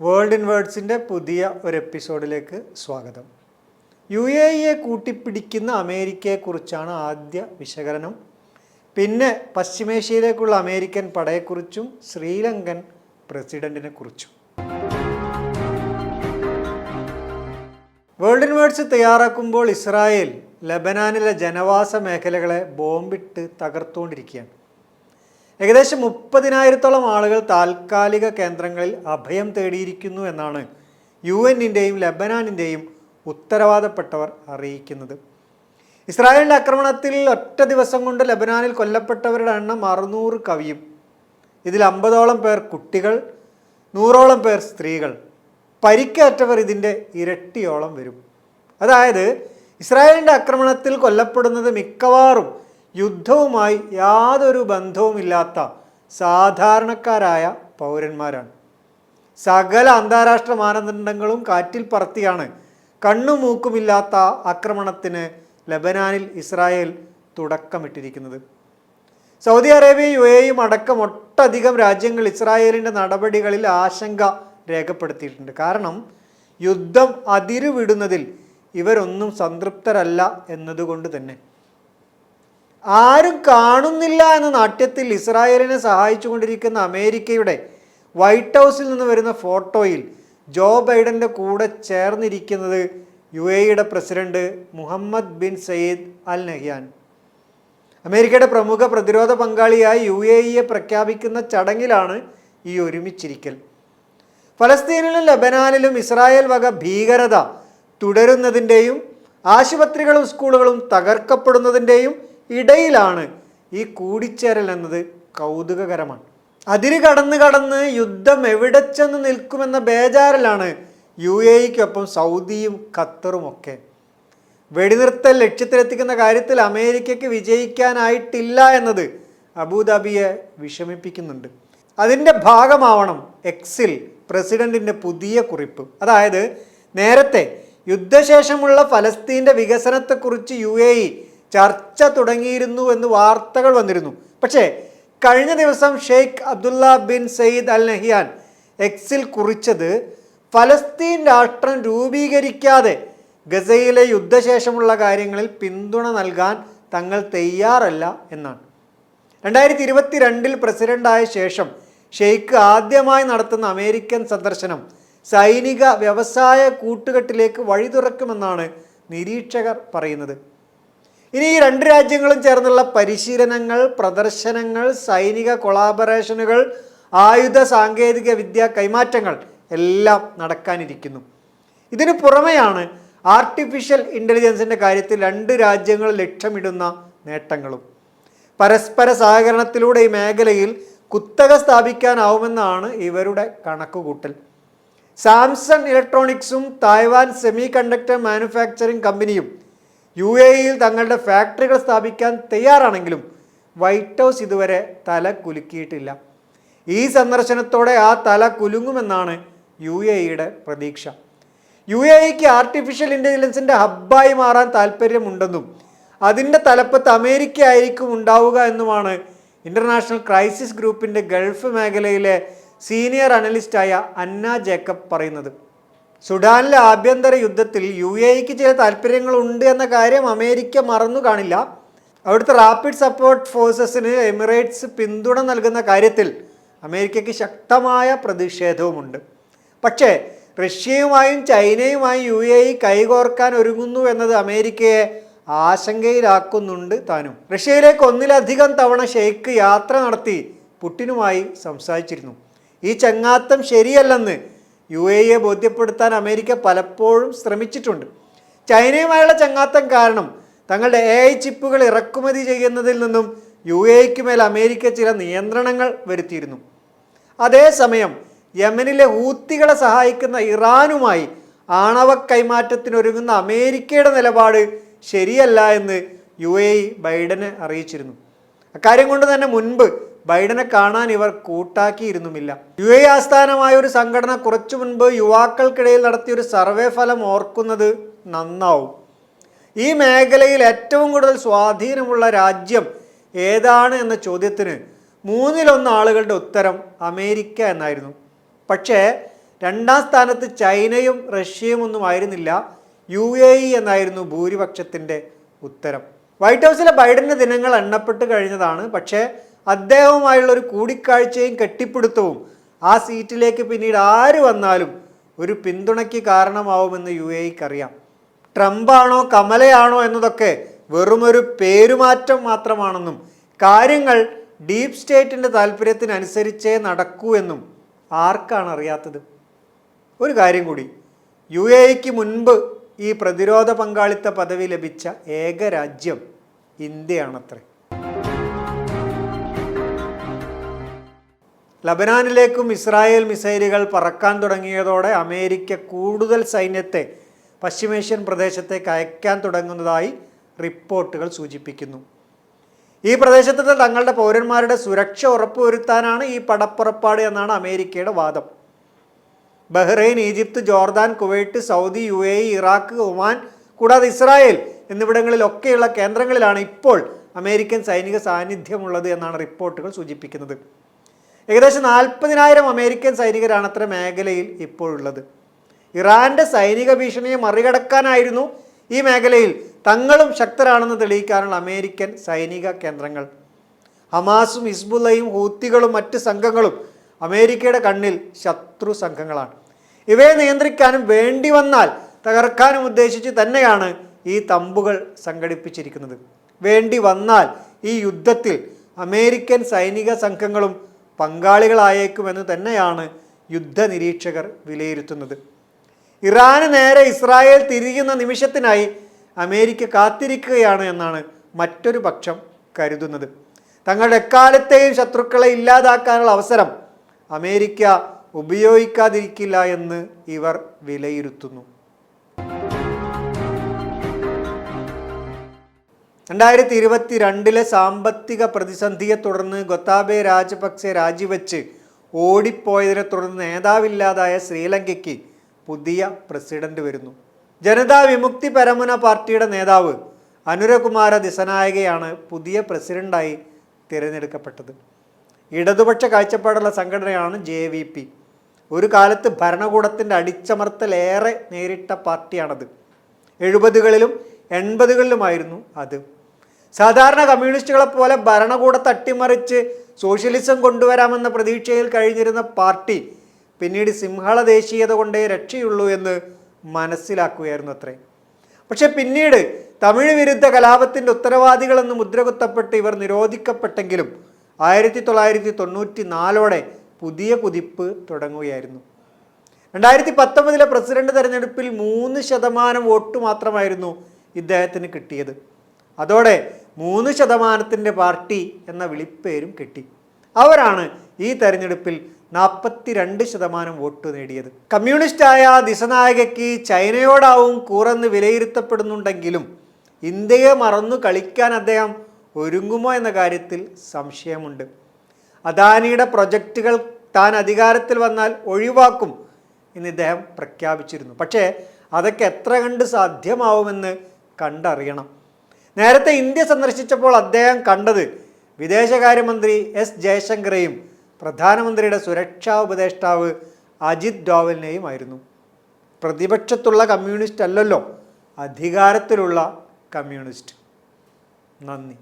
World in വേർഡ്സിന്റെ പുതിയ ഒരു എപ്പിസോഡിലേക്ക് സ്വാഗതം. യു എ ഇയെ കൂട്ടിപ്പിടിക്കുന്ന അമേരിക്കയെക്കുറിച്ചാണ് ആദ്യ വിശകലനം. പിന്നെ പശ്ചിമേഷ്യയിലേക്കുള്ള അമേരിക്കൻ പടയെക്കുറിച്ചും ശ്രീലങ്കൻ പ്രസിഡന്റിനെ കുറിച്ചും വേൾഡ് ഇൻ വേർഡ്സ് തയ്യാറാക്കുമ്പോൾ ഇസ്രായേൽ ലബനാനിലെ ജനവാസ മേഖലകളെ ബോംബിട്ട് തകർത്തുകൊണ്ടിരിക്കുകയാണ്. ഏകദേശം മുപ്പതിനായിരത്തോളം ആളുകൾ താൽക്കാലിക കേന്ദ്രങ്ങളിൽ അഭയം തേടിയിരിക്കുന്നു എന്നാണ് യു എന്നിന്റെയും ലബനാനിന്റെയും ഉത്തരവാദപ്പെട്ടവർ അറിയിക്കുന്നത്. ഇസ്രായേലിന്റെ ആക്രമണത്തിൽ ഒറ്റ ദിവസം കൊണ്ട് ലബനാനിൽ കൊല്ലപ്പെട്ടവരുടെ എണ്ണം അറുന്നൂറ് കവിയും. ഇതിൽ അമ്പതോളം പേർ കുട്ടികൾ നൂറോളം പേർ സ്ത്രീകൾ. പരിക്കേറ്റവർ ഇതിന്റെ ഇരട്ടിയോളം വരും. അതായത് ഇസ്രായേലിന്റെ ആക്രമണത്തിൽ കൊല്ലപ്പെടുന്നത് മിക്കവാറും യുദ്ധവുമായി യാതൊരു ബന്ധവുമില്ലാത്ത സാധാരണക്കാരായ പൗരന്മാരാണ്. സകല അന്താരാഷ്ട്ര മാനദണ്ഡങ്ങളും കാറ്റിൽ പറത്തിയാണ് കണ്ണും മൂക്കുമില്ലാത്ത ആക്രമണത്തിന് ലബനാനിൽ ഇസ്രായേൽ തുടക്കമിട്ടിരിക്കുന്നത്. സൗദി അറേബ്യ യു എയും അടക്കം ഒട്ടധികം രാജ്യങ്ങൾ ഇസ്രായേലിന്റെ നടപടികളിൽ ആശങ്ക രേഖപ്പെടുത്തിയിട്ടുണ്ട്. കാരണം യുദ്ധം അതിരുവിടുന്നതിൽ ഇവരൊന്നും സംതൃപ്തരല്ല എന്നതുകൊണ്ട് തന്നെ. ആരും കാണുന്നില്ല എന്ന നാട്യത്തിൽ ഇസ്രായേലിനെ സഹായിച്ചുകൊണ്ടിരിക്കുന്ന അമേരിക്കയുടെ വൈറ്റ് ഹൗസിൽ നിന്ന് വരുന്ന ഫോട്ടോയിൽ ജോ ബൈഡന്റെ കൂടെ ചേർന്നിരിക്കുന്നത് യു എയുടെ president Mohammed bin Zayed Al Nahyan. അമേരിക്കയുടെ പ്രമുഖ പ്രതിരോധ പങ്കാളിയായി യു എ ഇയെ പ്രഖ്യാപിക്കുന്ന ചടങ്ങിലാണ് ഈ ഒരുമിച്ചിരിക്കൽ. ഫലസ്തീനിലും ലബനാനിലും ഇസ്രായേൽ വക ഭീകരത തുടരുന്നതിന്റെയും ആശുപത്രികളും സ്കൂളുകളും തകർക്കപ്പെടുന്നതിന്റെയും ഇടയിലാണ് ഈ കൂടിച്ചേരൽ എന്നത് കൗതുകകരമാണ്. അതിര് കടന്ന് കടന്ന് യുദ്ധം എവിടെ ചെന്ന് നിൽക്കുമെന്ന ബേജാറിലാണ് യു എക്കൊപ്പം സൗദിയും ഖത്തറും ഒക്കെ. വെടിനിർത്തൽ ലക്ഷ്യത്തിലെത്തിക്കുന്ന കാര്യത്തിൽ അമേരിക്കയ്ക്ക് വിജയിക്കാനായിട്ടില്ല എന്നത് അബുദാബിയെ വിഷമിപ്പിക്കുന്നുണ്ട്. അതിന്റെ ഭാഗമാവണം എക്സിൽ പ്രസിഡന്റിന്റെ പുതിയ കുറിപ്പ്. അതായത് നേരത്തെ യുദ്ധശേഷമുള്ള ഫലസ്തീന്റെ വികസനത്തെക്കുറിച്ച് യു എ ഇ ചർച്ച തുടങ്ങിയിരുന്നു എന്ന് വാർത്തകൾ വന്നിരുന്നു. പക്ഷേ കഴിഞ്ഞ ദിവസം Sheikh Abdullah bin Zayed Al Nahyan എക്സിൽ കുറിച്ചത് ഫലസ്തീൻ രാഷ്ട്രം രൂപീകരിക്കാതെ ഗസയിലെ യുദ്ധശേഷമുള്ള കാര്യങ്ങളിൽ പിന്തുണ നൽകാൻ തങ്ങൾ തയ്യാറല്ല എന്നാണ്. രണ്ടായിരത്തി ഇരുപത്തിരണ്ടിൽ പ്രസിഡന്റായ ശേഷം ഷെയ്ഖ് ആദ്യമായി നടത്തുന്ന അമേരിക്കൻ സന്ദർശനം സൈനിക വ്യവസായ കൂട്ടുകെട്ടിലേക്ക് വഴി തുറക്കുമെന്നാണ് നിരീക്ഷകർ പറയുന്നത്. ഇനി ഈ രണ്ട് രാജ്യങ്ങളും ചേർന്നുള്ള പരിശീലനങ്ങൾ പ്രദർശനങ്ങൾ സൈനിക കൊളാബറേഷനുകൾ ആയുധ സാങ്കേതിക വിദ്യ കൈമാറ്റങ്ങൾ എല്ലാം നടക്കാനിരിക്കുന്നു. ഇതിനു പുറമെയാണ് ആർട്ടിഫിഷ്യൽ ഇന്റലിജൻസിന്റെ കാര്യത്തിൽ രണ്ട് രാജ്യങ്ങൾ ലക്ഷ്യമിടുന്ന നേട്ടങ്ങളും. പരസ്പര സഹകരണത്തിലൂടെ ഈ മേഖലയിൽ കുത്തക സ്ഥാപിക്കാനാവുമെന്നാണ് ഇവരുടെ കണക്കുകൂട്ടൽ. സാംസങ് ഇലക്ട്രോണിക്സും തായ്വാൻ സെമി കണ്ടക്ടർ മാനുഫാക്ചറിംഗ് കമ്പനിയും യു എ ഇയിൽ തങ്ങളുടെ ഫാക്ടറികൾ സ്ഥാപിക്കാൻ തയ്യാറാണെങ്കിലും വൈറ്റ് ഹൗസ് ഇതുവരെ തല കുലുക്കിയിട്ടില്ല. ഈ സന്ദർശനത്തോടെ ആ തല കുലുങ്ങുമെന്നാണ് യു എ ഇയുടെ പ്രതീക്ഷ. യു എ ഇക്ക് ആർട്ടിഫിഷ്യൽ ഇന്റലിജൻസിന്റെ ഹബ്ബായി മാറാൻ താല്പര്യമുണ്ടെന്നും അതിന്റെ തലപ്പത്ത് അമേരിക്ക ആയിരിക്കും ഉണ്ടാവുക എന്നുമാണ് ഇന്റർനാഷണൽ ക്രൈസിസ് ഗ്രൂപ്പിന്റെ ഗൾഫ് മേഖലയിലെ സീനിയർ അനലിസ്റ്റായ അന്ന ജേക്കബ് പറയുന്നത്. സുഡാനിലെ ആഭ്യന്തര യുദ്ധത്തിൽ യു എക്ക് ചില താല്പര്യങ്ങളുണ്ട് എന്ന കാര്യം അമേരിക്ക മറന്നു കാണില്ല. അവിടുത്തെ റാപ്പിഡ് സപ്പോർട്ട് ഫോഴ്സസിന് എമിറേറ്റ്സ് പിന്തുണ നൽകുന്ന കാര്യത്തിൽ അമേരിക്കയ്ക്ക് ശക്തമായ പ്രതിഷേധവുമുണ്ട്. പക്ഷേ റഷ്യയുമായും ചൈനയുമായും യു എ ഇ കൈകോർക്കാൻ ഒരുങ്ങുന്നു എന്നത് അമേരിക്കയെ ആശങ്കയിലാക്കുന്നുണ്ട് താനും. റഷ്യയിലേക്ക് ഒന്നിലധികം തവണ ഷെയ്ഖ് യാത്ര നടത്തി പുട്ടിനുമായി സംസാരിച്ചിരുന്നു. ഈ ചങ്ങാത്തം ശരിയല്ലെന്ന് യു എ ഇയെ ബോധ്യപ്പെടുത്താൻ അമേരിക്ക പലപ്പോഴും ശ്രമിച്ചിട്ടുണ്ട്. ചൈനയുമായുള്ള ചങ്ങാത്തം കാരണം തങ്ങളുടെ എ ഐ ചിപ്പുകൾ ഇറക്കുമതി ചെയ്യുന്നതിൽ നിന്നും യു എക്ക് മേൽ അമേരിക്ക ചില നിയന്ത്രണങ്ങൾ വരുത്തിയിരുന്നു. അതേസമയം യമനിലെ ഹൂത്തികളെ സഹായിക്കുന്ന ഇറാനുമായി ആണവ കൈമാറ്റത്തിനൊരുങ്ങുന്ന അമേരിക്കയുടെ നിലപാട് ശരിയല്ല എന്ന് യു എ ബൈഡനെ അറിയിച്ചിരുന്നു. അക്കാര്യം കൊണ്ട് തന്നെ മുൻപ് ബൈഡനെ കാണാൻ ഇവർ കൂട്ടാക്കിയിരുന്നുമില്ല. യു എ ആസ്ഥാനമായ ഒരു സംഘടന കുറച്ചു മുൻപ് യുവാക്കൾക്കിടയിൽ നടത്തിയ ഒരു സർവേ ഫലം ഓർക്കുന്നത് നന്നാവും. ഈ മേഖലയിൽ ഏറ്റവും കൂടുതൽ സ്വാധീനമുള്ള രാജ്യം ഏതാണ് എന്ന ചോദ്യത്തിന് മൂന്നിലൊന്ന് ആളുകളുടെ ഉത്തരം അമേരിക്ക എന്നായിരുന്നു. പക്ഷേ രണ്ടാം സ്ഥാനത്ത് ചൈനയും റഷ്യയും ഒന്നും ആയിരുന്നില്ല. യു എ ഇ എന്നായിരുന്നു ഭൂരിപക്ഷത്തിന്റെ ഉത്തരം. വൈറ്റ് ഹൗസിലെ ബൈഡന്റെ ദിനങ്ങൾ എണ്ണപ്പെട്ട് കഴിഞ്ഞതാണ്. പക്ഷേ അദ്ദേഹവുമായുള്ള ഒരു കൂടിക്കാഴ്ചയും കെട്ടിപ്പിടുത്തവും ആ സീറ്റിലേക്ക് പിന്നീട് ആര് വന്നാലും ഒരു പിന്തുണയ്ക്ക് കാരണമാവുമെന്ന് യു എ അറിയാം ട്രംപാണോ കമലയാണോ എന്നതൊക്കെ വെറുമൊരു പേരുമാറ്റം മാത്രമാണെന്നും കാര്യങ്ങൾ ഡീപ് സ്റ്റേറ്റിന്റെ താല്പര്യത്തിനനുസരിച്ചേ നടക്കൂ എന്നും ആർക്കാണ് അറിയാത്തത് ഒരു കാര്യം കൂടി യു എക്ക് മുൻപ് ഈ പ്രതിരോധ പങ്കാളിത്ത പദവി ലഭിച്ച ഏക രാജ്യം ഇന്ത്യയാണത്രേ. ലബനാനിലേക്കും ഇസ്രായേൽ മിസൈലുകൾ പറക്കാൻ തുടങ്ങിയതോടെ അമേരിക്ക കൂടുതൽ സൈന്യത്തെ പശ്ചിമേഷ്യൻ പ്രദേശത്തേക്ക് അയക്കാൻ തുടങ്ങുന്നതായി റിപ്പോർട്ടുകൾ സൂചിപ്പിക്കുന്നു. ഈ പ്രദേശത്ത് തങ്ങളുടെ പൗരന്മാരുടെ സുരക്ഷ ഉറപ്പുവരുത്താനാണ് ഈ പടപ്പുറപ്പാട് എന്നാണ് അമേരിക്കയുടെ വാദം. Bahrain Egypt Jordan Kuwait Saudi U A Iraq Oman കൂടാതെ ഇസ്രായേൽ എന്നിവിടങ്ങളിലൊക്കെയുള്ള കേന്ദ്രങ്ങളിലാണ് ഇപ്പോൾ അമേരിക്കൻ സൈനിക സാന്നിധ്യമുള്ളത് എന്നാണ് റിപ്പോർട്ടുകൾ സൂചിപ്പിക്കുന്നത്. ഏകദേശം നാൽപ്പതിനായിരം അമേരിക്കൻ സൈനികരാണ് അത്ര മേഖലയിൽ ഇപ്പോഴുള്ളത്. ഇറാന്റെ സൈനിക ഭീഷണിയെ മറികടക്കാനായിരുന്നു ഈ മേഖലയിൽ തങ്ങളും ശക്തരാണെന്ന് തെളിയിക്കാനുള്ള അമേരിക്കൻ സൈനിക കേന്ദ്രങ്ങൾ. ഹമാസും ഹിസ്ബുല്ലയും ഹൂത്തികളും മറ്റ് സംഘങ്ങളും അമേരിക്കയുടെ കണ്ണിൽ ശത്രു സംഘങ്ങളാണ്. ഇവയെ നിയന്ത്രിക്കാനും വേണ്ടി വന്നാൽ തകർക്കാനും ഉദ്ദേശിച്ച് തന്നെയാണ് ഈ തമ്പുകൾ സംഘടിപ്പിച്ചിരിക്കുന്നത്. വേണ്ടി വന്നാൽ ഈ യുദ്ധത്തിൽ അമേരിക്കൻ സൈനിക സംഘങ്ങളും പങ്കാളികളായേക്കുമെന്ന് തന്നെയാണ് യുദ്ധ നിരീക്ഷകർ വിലയിരുത്തുന്നത്. ഇറാന് നേരെ ഇസ്രായേൽ തിരിയുന്ന നിമിഷത്തിനായി അമേരിക്ക കാത്തിരിക്കുകയാണ് എന്നാണ് മറ്റൊരു പക്ഷം കരുതുന്നത്. തങ്ങളുടെ എക്കാലത്തെയും ശത്രുക്കളെ ഇല്ലാതാക്കാനുള്ള അവസരം അമേരിക്ക ഉപയോഗിക്കാതിരിക്കില്ല എന്ന് ഇവർ വിലയിരുത്തുന്നു. രണ്ടായിരത്തി ഇരുപത്തി രണ്ടിലെ സാമ്പത്തിക പ്രതിസന്ധിയെ തുടർന്ന് ഗൊത്താബെ രാജപക്സെ രാജിവെച്ച് ഓടിപ്പോയതിനെ തുടർന്ന് നേതാവില്ലാതായ ശ്രീലങ്കയ്ക്ക് പുതിയ പ്രസിഡന്റ് വരുന്നു. ജനതാ വിമുക്തി പരമന പാർട്ടിയുടെ നേതാവ് അനുരകുമാര ദിസനായകയാണ് പുതിയ പ്രസിഡന്റായി തിരഞ്ഞെടുക്കപ്പെട്ടത്. ഇടതുപക്ഷ കാഴ്ചപ്പാടുള്ള സംഘടനയാണ് ജെ വി പി. ഒരു കാലത്ത് ഭരണകൂടത്തിന്റെ അടിച്ചമർത്തലേറെ നേരിട്ട പാർട്ടിയാണത്. എഴുപതുകളിലും എൺപതുകളിലുമായിരുന്നു അത്. സാധാരണ കമ്മ്യൂണിസ്റ്റുകളെ പോലെ ഭരണകൂടം തട്ടിമറിച്ച് സോഷ്യലിസം കൊണ്ടുവരാമെന്ന പ്രതീക്ഷയിൽ കഴിഞ്ഞിരുന്ന പാർട്ടി പിന്നീട് സിംഹള ദേശീയത കൊണ്ടേ രക്ഷയുള്ളൂ എന്ന് മനസ്സിലാക്കുകയായിരുന്നു അത്രേ. പക്ഷെ പിന്നീട് തമിഴ് വിരുദ്ധ കലാപത്തിന്റെ ഉത്തരവാദികളെന്ന് മുദ്രകുത്തപ്പെട്ട് ഇവർ നിരോധിക്കപ്പെട്ടെങ്കിലും ആയിരത്തി തൊള്ളായിരത്തി തൊണ്ണൂറ്റി നാലോടെ പുതിയ കുതിപ്പ് തുടങ്ങുകയായിരുന്നു. രണ്ടായിരത്തി പത്തൊമ്പതിലെ പ്രസിഡന്റ് തെരഞ്ഞെടുപ്പിൽ മൂന്ന് ശതമാനം വോട്ട് മാത്രമായിരുന്നു ഇദ്ദേഹത്തിന് കിട്ടിയത്. അതോടെ മൂന്ന് ശതമാനത്തിന്റെ പാർട്ടി എന്ന വിളിപ്പേരും കിട്ടി. അവരാണ് ഈ തെരഞ്ഞെടുപ്പിൽ നാൽപ്പത്തി രണ്ട് ശതമാനം വോട്ട് നേടിയത്. കമ്മ്യൂണിസ്റ്റായ ദിശനായകയ്ക്ക് ചൈനയോടാവും കൂറെന്ന് വിലയിരുത്തപ്പെടുന്നുണ്ടെങ്കിലും ഇന്ത്യയെ മറന്നു കളിക്കാൻ അദ്ദേഹം ഒരുങ്ങുമോ എന്ന കാര്യത്തിൽ സംശയമുണ്ട്. അദാനിയുടെ പ്രൊജക്റ്റുകൾ താൻ അധികാരത്തിൽ വന്നാൽ ഒഴിവാക്കും എന്ന് ഇദ്ദേഹം പ്രഖ്യാപിച്ചിരുന്നു. പക്ഷേ അതൊക്കെ എത്ര കണ്ട് സാധ്യമാവുമെന്ന് കണ്ടറിയണം. നേരത്തെ ഇന്ത്യ സന്ദർശിച്ചപ്പോൾ അദ്ദേഹം കണ്ടത് വിദേശകാര്യമന്ത്രി എസ് ജയശങ്കറെയും പ്രധാനമന്ത്രിയുടെ സുരക്ഷാ ഉപദേഷ്ടാവ് അജിത് ഡോവലിനെയും ആയിരുന്നു പ്രതിപക്ഷത്തുള്ള കമ്മ്യൂണിസ്റ്റ് അല്ലല്ലോ അധികാരത്തിലുള്ള കമ്മ്യൂണിസ്റ്റ്. നന്ദി.